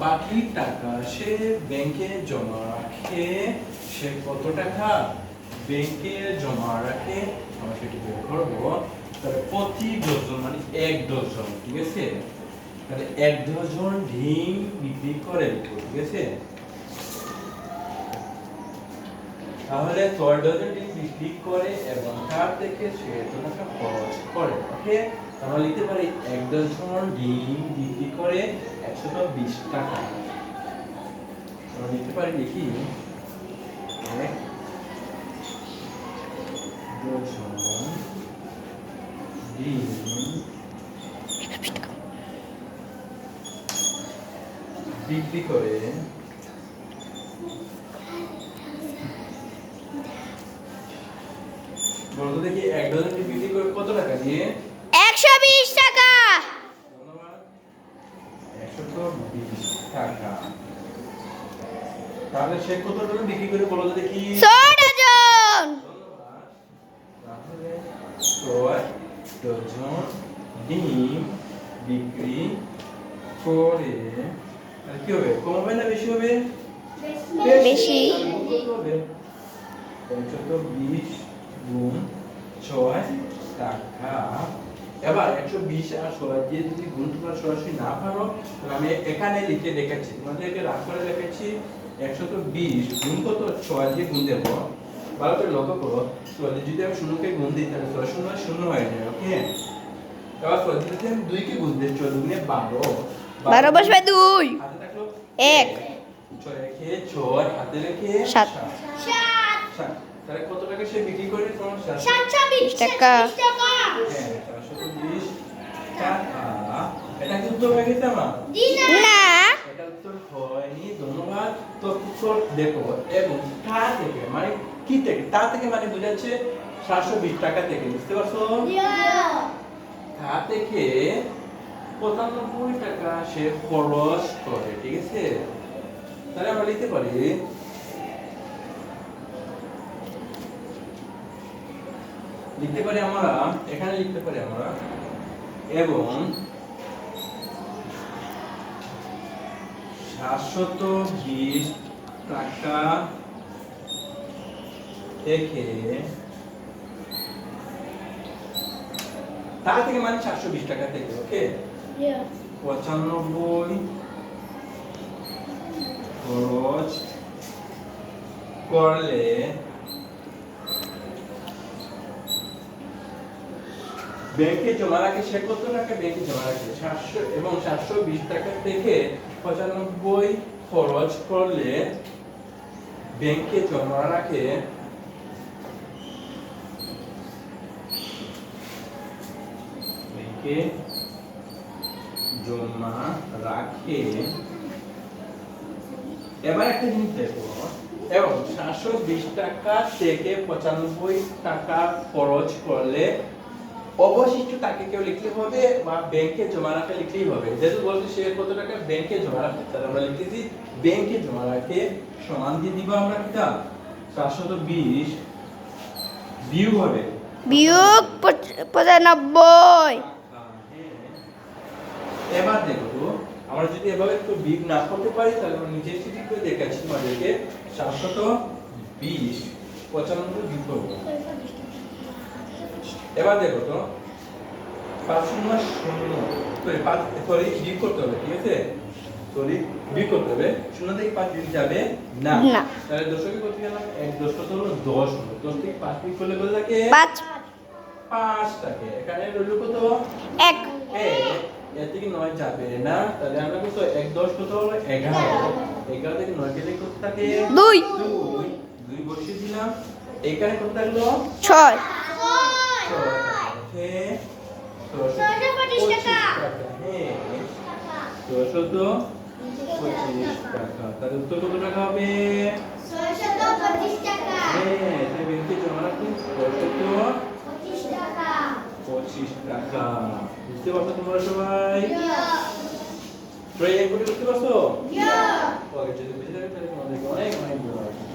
বাকি টাকা সে ব্যাংকে জমা রাখে, সে কত টাকা? ব্যাংকে জমা রাখে, আমরা সেটি বের করব। তাহলে প্রতি ডজন মানে এক ডজন, ঠিক আছে? তাহলে এক ডজন ডিম বিক্রি করে, ঠিক আছে? তাহলে ছয় ডজন ডিম বিক্রি করে এবং তার থেকে সে এত টাকা খরচ করে, ওকে? আমরা লিখতে পারি এক ডজন ডিম বিক্রি করে একশত বিশ টাকা। আমরা লিখতে পারি ডজন ডিম বিক্রি করে বলতো দেখি এক ডজন বিক্রি করে কত টাকা দিয়ে? একশো বিশ টাকা। টাকা। তাহলে সে কত ডজন বিক্রি করে বলো দেখি। ডজন। তাহলে ডজন ডিম বিক্রি করে তাহলে কি হবে? কম হবে না বেশি হবে? বেশি। হবে একশত বিশ গুণ ছয় টাকা। এবার একশো বিশ আর ছয় দিয়ে যদি গুণ তোমরা সরাসরি না পারো তাহলে আমি এখানে লিখে রেখেছি তোমাদেরকে রাগ করে রেখেছি একশত বিশ গুণ কত ছয় দিয়ে গুণ দেবো ভালো করে লক্ষ্য করো দিয়ে যদি আমি শূন্যকে গুণ দিই তাহলে ছয় শূন্য শূন্য হয়ে যাবে ওকে এবার দিয়ে যদি আমি দুইকে গুণ দিই ছয় দুগুণে বারো বারো বসবে দুই এক। ছয় রেখে ছয় হাতে রেখে সাত। সাত। তাহলে কত টাকা সে বিক্রি করে তোমার সাত টাকা হ্যাঁ চারশত বিশ টাকা এটা কি উত্তর হয়ে গেছে আমার? না। এটা উত্তর হয়নি। ধন্যবাদ। তো উত্তর দেখো এবং তা থেকে মানে কি থেকে? তা থেকে মানে বোঝাচ্ছে সাতশো বিশ টাকা থেকে বুঝতে পারছ? তা থেকে পঁচানব্বই টাকা সে খরচ করে ঠিক আছে? তাহলে আমরা লিখতে পারি লিখতে পারি আমরা এখানে লিখতে পারি আমরা এবং সাতশত বিশ টাকা থেকে তা থেকে মানে সাতশো বিশ টাকা থেকে ওকে পঁচানব্বই খরচ করলে ব্যাংকে জমা রাখে সে কত টাকা? ব্যাংকে জমা রাখে সাতশো এবং সাতশো বিশ টাকা থেকে পঁচানব্বই খরচ করলে ব্যাংকে জমা রাখে ব্যাংকে জমা রাখে। এবার একটা জিনিস দেখো। এবং সাতশো বিশ টাকা থেকে পঁচানব্বই টাকা খরচ করলে অবশিষ্ট টাকা কেউ লিখলে হবে বা ব্যাংকে জমা রাখে লিখলেই হবে। যেহেতু বলছে সে কত টাকা? ব্যাংকে জমা রাখে। তাহলে আমরা লিখতেছি ব্যাংকে জমা রাখে সমান দিয়ে দিব আমরা কিটা? সাতশত বিশ। বিয়োগ হবে। বিয়োগ পঁচ- পঁচানব্বই। এবার দেখো আমরা যদি এভাবে একটু বিগ না করতে পারি তাহলে আমরা নিচে ঠিক করে দেখাচ্ছি তোমাদেরকে। সাতশত বিশ। পঁচানব্বই বিয়োগ করব। এবার দেখো তো পাঁচ শূন্য শূন্য। সরি পাঁচ সরি বিয়োগ করতে হবে ঠিক আছে? সরি বিয়োগ করতে হবে। শূন্য থেকে পাঁচ বিয়োগ যাবে না। তাহলে দশকে কত গেলাম এক দশ কত হলো? দশ দশ থেকে পাঁচ বিয়োগ করলে কত থাকে? পাঁচ। পাঁচ থাকে। এখানে রইল কত? এক। এক। এর থেকে নয় যাবে না। তাহলে আমরা কত? এক দশ কত হলো? এগারো। এগারো থেকে নয় গেলে কত থাকে? দুই। দুই। দুই বসিয়ে দিলাম। এখানে কত থাকল? ছয়। ছয়শত পঁচিশ টাকা তার উত্তর কত জমা রাখবে ছয়শত পঁচিশ পঁচিশ টাকা বুঝতে পারছ তোমরা সবাই তোমরা বুঝতে পারছ ওকে যদি অনেক অনেক ধন্যবাদ